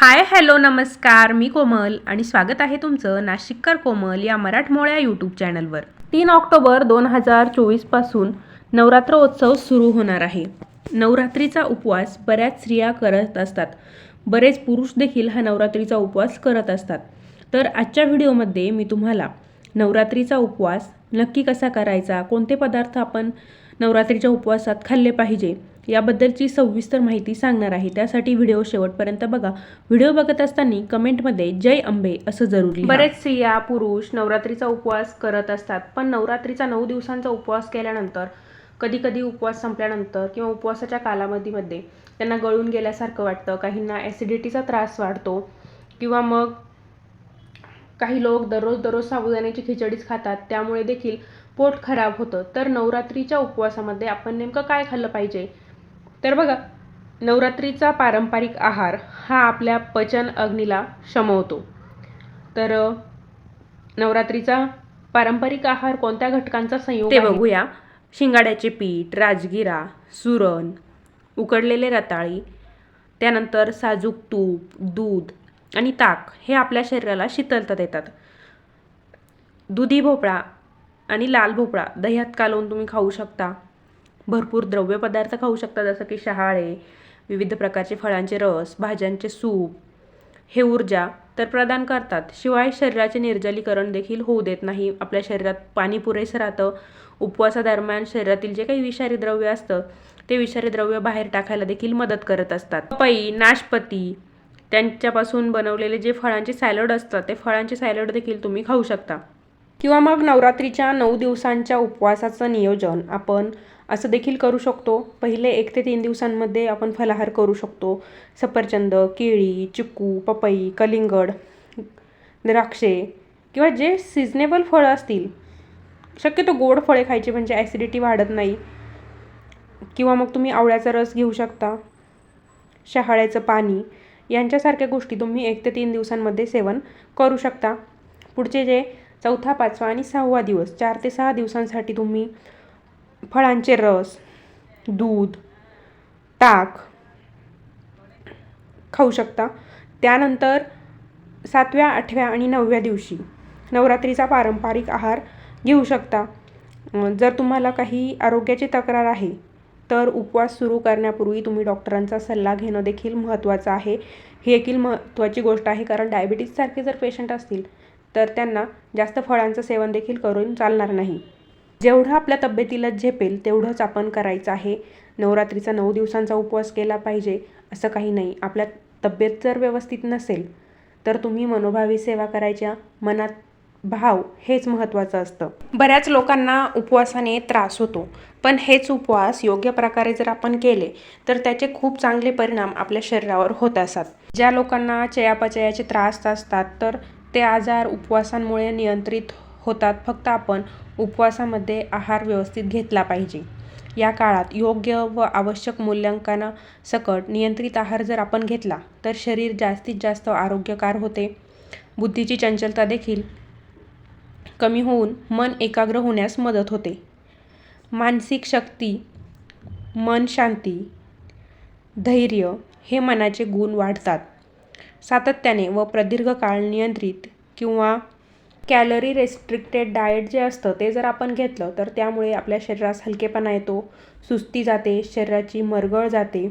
Hi hello नमस्कार. मी कोमल आणि स्वागत आहे तुमचं नाशिककर कोमल या मराठमोळ्या यूट्यूब चॅनलवर. तीन ऑक्टोबर दोन हजार चोवीसपासून नवरात्रोत्सव सुरू होणार आहे. नवरात्रीचा उपवास बऱ्याच स्त्रिया करत असतात. बरेच पुरुष देखील हा नवरात्रीचा उपवास करत असतात. तर आजच्या व्हिडिओमध्ये मी तुम्हाला नवरात्रीचा उपवास नक्की कसा करायचा कोणते पदार्थ आपण नवरात्रीच्या उपवासात खाल्ले पाहिजे याबद्दलची सविस्तर माहिती सांगणार आहे. त्यासाठी व्हिडिओ शेवटपर्यंत बघा. व्हिडिओ बघत असताना कमेंटमध्ये जय अंबे असं जरूर बरेच स्त्रिया पुरुष नवरात्रीचा उपवास करत असतात. पण नवरात्रीचा नऊ दिवसांचा उपवास केल्यानंतर कधी कधी उपवास संपल्यानंतर किंवा उपवासाच्या कालावधीमध्ये त्यांना गळून गेल्यासारखं वाटतं. काहींना ॲसिडिटीचा त्रास वाढतो किंवा मग काही लोक दररोज दररोज साबुदाण्याची खिचडीच खातात. त्यामुळे देखील पोट खराब होतं. तर नवरात्रीच्या उपवासामध्ये आपण नेमकं काय खाल्लं पाहिजे? तर बघा नवरात्रीचा पारंपरिक आहार हा आपल्या पचन अग्नीला शमवतो. तर नवरात्रीचा पारंपरिक आहार कोणत्या घटकांचा संयोग ते बघूया. शिंगाड्याचे पीठ राजगिरा सुरण उकडलेले रताळी त्यानंतर साजूक तूप दूध आणि ताक हे आपल्या शरीराला शीतलता देतात. दुधी भोपळा आणि लाल भोपळा दह्यात कालवून तुम्ही खाऊ शकता. भरपूर द्रव्य पदार्थ खाऊ शकता जसं की शहाळे विविध प्रकारचे फळांचे रस भाज्यांचे सूप. हे ऊर्जा तर प्रदान करतात. शिवाय शरीराचे निर्जलीकरण देखील होऊ देत नाही. आपल्या शरीरात पाणी पुरेसं राहतं. उपवासादरम्यान शरीरातील जे काही विषारी द्रव्य असतं ते विषारी द्रव्य बाहेर टाकायला देखील मदत करत असतात. पपई नाशपती त्यांच्यापासून बनवलेले जे फळांचे सॅलड असतात ते फळांचे सॅलड देखील तुम्ही खाऊ शकता. किंवा मग नवरात्रीच्या नऊ दिवसांच्या उपवासाचं नियोजन आपण असं देखील करू शकतो. पहिले एक ते तीन दिवसांमध्ये आपण फलाहार करू शकतो. सफरचंद केळी चिक्कू पपई कलिंगड द्राक्षे किंवा जे सिजनेबल फळं असतील. शक्यतो गोड फळे खायची म्हणजे ॲसिडिटी वाढत नाही. किंवा मग तुम्ही आवळ्याचा रस घेऊ शकता. शहाळ्याचं पाणी यांच्यासारख्या गोष्टी तुम्ही एक ते तीन दिवसांमध्ये सेवन करू शकता. पुढचे जे चौथा पाचवा आणि सहावा दिवस. चार ते सहा दिवसांसाठी तुम्ही फळांचे रस दूध ताक खाऊ शकता. त्यानंतर सातव्या आठव्या आणि नवव्या दिवशी नवरात्रीचा पारंपरिक आहार घेऊ शकता. जर तुम्हाला काही आरोग्याची तक्रार आहे तर उपवास सुरू करण्यापूर्वी तुम्ही डॉक्टरांचा सल्ला घेणं देखील महत्त्वाचं आहे. ही देखील महत्त्वाची गोष्ट आहे कारण डायबिटीजसारखे जर पेशंट असतील तर त्यांना जास्त फळांचं सेवन देखील करून चालणार नाही. जेवढं आपल्या तब्येतीला झेपेल तेवढंच आपण करायचं आहे. नवरात्रीचा नऊ दिवसांचा उपवास केला पाहिजे असं काही नाही. आपल्या तब्येत जर व्यवस्थित नसेल तर तुम्ही मनोभावी सेवा करायच्या मनात भाव हेच महत्त्वाचं असतं. बऱ्याच लोकांना उपवासाने त्रास होतो पण हेच उपवास योग्य प्रकारे जर आपण केले तर त्याचे खूप चांगले परिणाम आपल्या शरीरावर होत असतात. ज्या लोकांना चयापचयाचे त्रास असतात तर ते आजार उपवासांमुळे नियंत्रित होतात. फक्त आपण उपवासामध्ये आहार व्यवस्थित घेतला पाहिजे. या काळात योग्य व आवश्यक मूल्यांकनासकट नियंत्रित आहार जर आपण घेतला तर शरीर जास्तीत जास्त आरोग्यकार होते. बुद्धीची चंचलता देखील कमी होऊन मन एकाग्र होण्यास मदत होते. मानसिक शक्ती मन शांती धैर्य हे मनाचे गुण वाढतात. सातत्याने व प्रदीर्घ काळ नियंत्रित किंवा कॅलरी रेस्ट्रिक्टेड डाएट जे असतं ते जर आपण घेतलं तर त्यामुळे आपल्या शरीरास हलकेपणा येतो सुस्ती जाते शरीराची मरगळ जाते.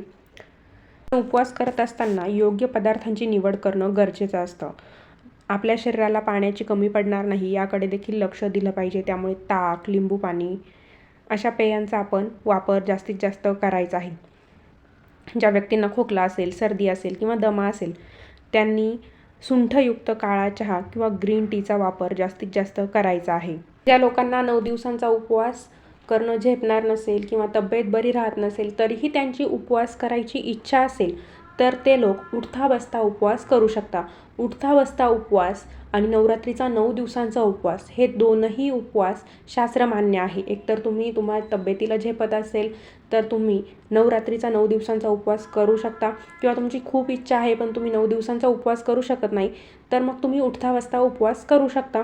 उपवास करत असताना योग्य पदार्थांची निवड करणं गरजेचं असतं. आपल्या शरीराला पाण्याची कमी पडणार नाही याकडे देखील लक्ष दिलं पाहिजे. त्यामुळे ताक लिंबू पाणी अशा पेयांचा आपण वापर जास्तीत जास्त करायचा आहे. ज्या व्यक्तींना खोकला असेल सर्दी असेल किंवा दमा असेल त्यांनी सुंठयुक्त काळा चहा किंवा ग्रीन टीचा वापर जास्तीत जास्त करायचा आहे. ज्या लोकांना नऊ दिवसांचा उपवास करणं झेपणार नसेल किंवा तब्येत बरी राहत नसेल तरीही त्यांची उपवास करायची इच्छा असेल तर ते लोक उठता बसता उपवास करू शकता. उठता बसता उपवास आणि नवरात्रीचा नऊ दिवसांचा उपवास हे दोनही उपवास शास्त्रमान्य आहे. एकतर तुम्ही तुम्हाला तब्येतीला झेपत असेल तर तुम्ही नवरात्रीचा नऊ दिवसांचा उपवास करू शकता किंवा तुमची खूप इच्छा आहे पण तुम्ही नऊ दिवसांचा उपवास करू शकत नाही तर मग तुम्ही उठता बसता उपवास करू शकता.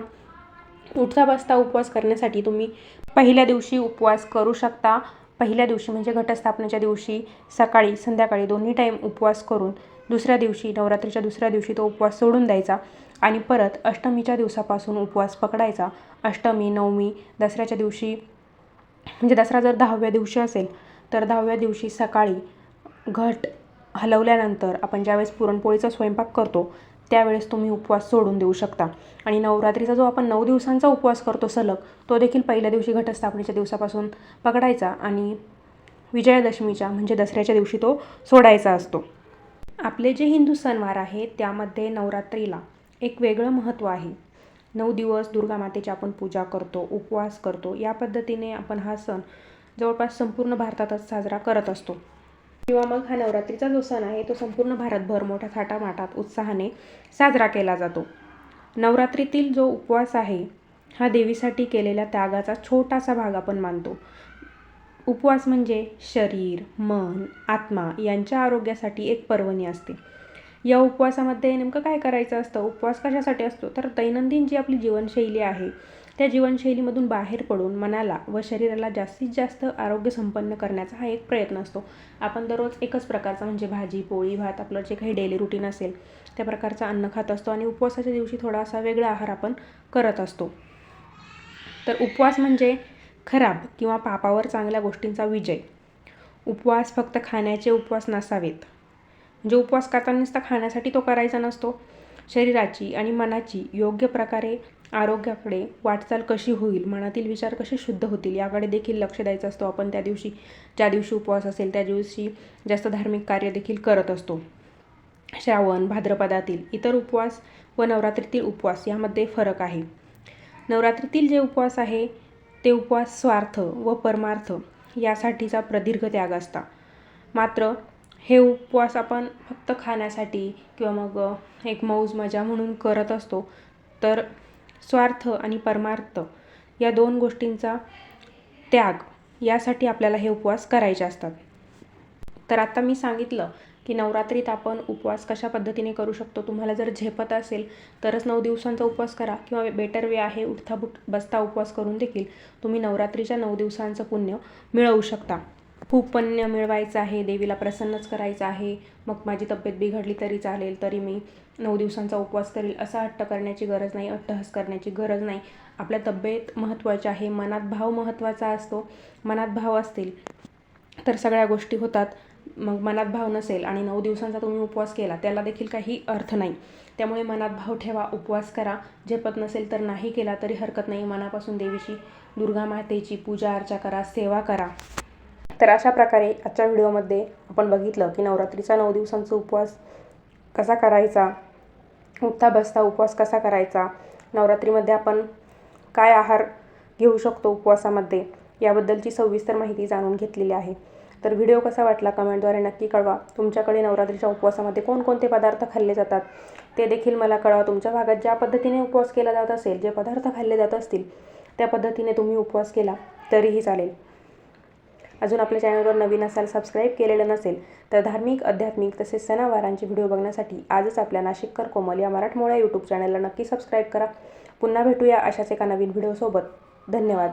उठता बसता उपवास करण्यासाठी तुम्ही पहिल्या दिवशी उपवास करू शकता. पहिल्या दिवशी म्हणजे घटस्थापनेच्या दिवशी सकाळी संध्याकाळी दोन्ही टाईम उपवास करून दुसऱ्या दिवशी नवरात्रीच्या दुसऱ्या दिवशी तो उपवास सोडून द्यायचा आणि परत अष्टमीच्या दिवसापासून उपवास पकडायचा. अष्टमी नवमी दसऱ्याच्या दिवशी म्हणजे दसरा जर दहाव्या दिवशी असेल तर दहाव्या दिवशी सकाळी घट हलवल्यानंतर आपण ज्यावेळेस पुरणपोळीचा स्वयंपाक करतो त्यावेळेस तुम्ही उपवास सोडून देऊ शकता. आणि नवरात्रीचा जो आपण नऊ दिवसांचा उपवास करतो सलग तो देखील पहिल्या दिवशी घटस्थापनेच्या दिवसापासून पकडायचा आणि विजयादशमीच्या म्हणजे दसऱ्याच्या दिवशी तो सोडायचा असतो. आपले जे हिंदू सणवार आहेत त्यामध्ये नवरात्रीला एक वेगळं महत्त्व आहे. नऊ दिवस दुर्गा मातेची आपण पूजा करतो उपवास करतो. या पद्धतीने आपण हा सण जवळपास संपूर्ण भारतातच साजरा करत असतो. किंवा मग हा नवरात्रीचा जो सण आहे तो संपूर्ण भारतभर मोठ्या थाटामाटात उत्साहाने साजरा केला जातो. नवरात्रीतील जो उपवास आहे हा देवीसाठी केलेल्या त्यागाचा छोटासा भाग आपण मानतो. उपवास म्हणजे शरीर मन आत्मा यांच्या आरोग्यासाठी एक पर्वणी असते. या उपवासामध्ये नेमकं काय करायचं असतं? उपवास कशासाठी असतो? तर दैनंदिन जी आपली जीवनशैली आहे त्या जीवनशैलीमधून बाहेर पडून मनाला व शरीराला जास्तीत जास्त आरोग्य संपन्न करण्याचा हा एक प्रयत्न असतो. आपण दररोज एकच प्रकारचा म्हणजे भाजी पोळी भात आपलं जे काही डेली रुटीन असेल त्या प्रकारचा अन्न खात असतो आणि उपवासाच्या दिवशी थोडासा वेगळा आहार आपण करत असतो. तर उपवास म्हणजे खराब किंवा पापावर चांगल्या गोष्टींचा विजय. उपवास फक्त खाण्याचे उपवास नसावेत. म्हणजे उपवास करताना नुसता खाण्यासाठी तो करायचा नसतो. शरीराची आणि मनाची योग्य प्रकारे आरोग्याकडे वाटचाल कशी होईल मनातील विचार कसे शुद्ध होतील याकडे देखील लक्ष द्यायचं असतो. आपण त्या दिवशी ज्या दिवशी उपवास असेल त्या दिवशी जास्त धार्मिक कार्य देखील करत असतो. श्रावण भाद्रपदातील इतर उपवास व नवरात्रीतील उपवास यामध्ये फरक आहे. नवरात्रीतील जे उपवास आहे ते उपवास स्वार्थ व परमार्थ यासाठीचा प्रदीर्घ त्याग असता. मात्र हे उपवास आपण फक्त खाण्यासाठी किंवा मग एक मौज मजा म्हणून करत असतो तर स्वार्थ आणि परमार्थ या दोन गोष्टींचा त्याग यासाठी आपल्याला हे उपवास करायचे असतात. तर आता मी सांगितलं की नवरात्रीत आपण उपवास कशा पद्धतीने करू शकतो? तुम्हाला जर झेपत असेल तरच नऊ दिवसांचा उपवास करा किंवा बेटर वे आहे उठता बुट बसता उपवास करून देखील तुम्ही नवरात्रीच्या नऊ दिवसांचं पुण्य मिळवू शकता. पुण्य मिळवायचं आहे देवीला प्रसन्नच करायचं आहे. मग माझी तब्येत बिघडली तरी चालेल तरी मी नऊ दिवसांचा उपवास करेल असा हट्ट करण्याची गरज नाही अट्टहास करण्याची गरज नाही. आपल्या तब्येत महत्त्वाची आहे मनात भाव महत्त्वाचा असतो मनात भाव असतील तर सगळ्या गोष्टी होतात. मग मनात भाव नसेल आणि नऊ दिवसांचा तुम्ही उपवास केला त्याला देखील काही अर्थ नाही. त्यामुळे मनात भाव ठेवा उपवास करा. झेपत नसेल तर नाही केला तरी हरकत नाही. मनापासून देवीची दुर्गा मातेची पूजा अर्चा करा सेवा करा. तर अशा प्रकारे आजच्या व्हिडिओमध्ये आपण बघितलं की नवरात्रीचा नऊ दिवसांचा उपवास कसा करायचा उठता बसता उपवास कसा करायचा नवरात्रीमध्ये आपण काय आहार घेऊ शकतो उपवासामध्ये याबद्दलची सविस्तर माहिती जाणून घेतलेली आहे. तर व्हिडिओ कसा वाटला कमेंटद्वारे नक्की कळवा. तुमच्याकडे नवरात्रीच्या उपवासामध्ये कोणकोणते पदार्थ खाल्ले जातात ते देखील मला कळवा. तुमच्या भागात ज्या पद्धतीने उपवास केला जात असेल जे पदार्थ खाल्ले जात असतील त्या पद्धतीने तुम्ही उपवास केला तरीही चालेल. अजून आपल्या चॅनलवर नवीन असाल सबस्क्राईब केलेलं नसेल तर धार्मिक आध्यात्मिक तसेच सणावारांचे व्हिडिओ बघण्यासाठी आजच आपल्या नाशिककर कोमल या मराठमोळ्या यूट्यूब चॅनलला नक्की सबस्क्राईब करा. पुन्हा भेटूया अशाच एका नवीन व्हिडिओसोबत धन्यवाद.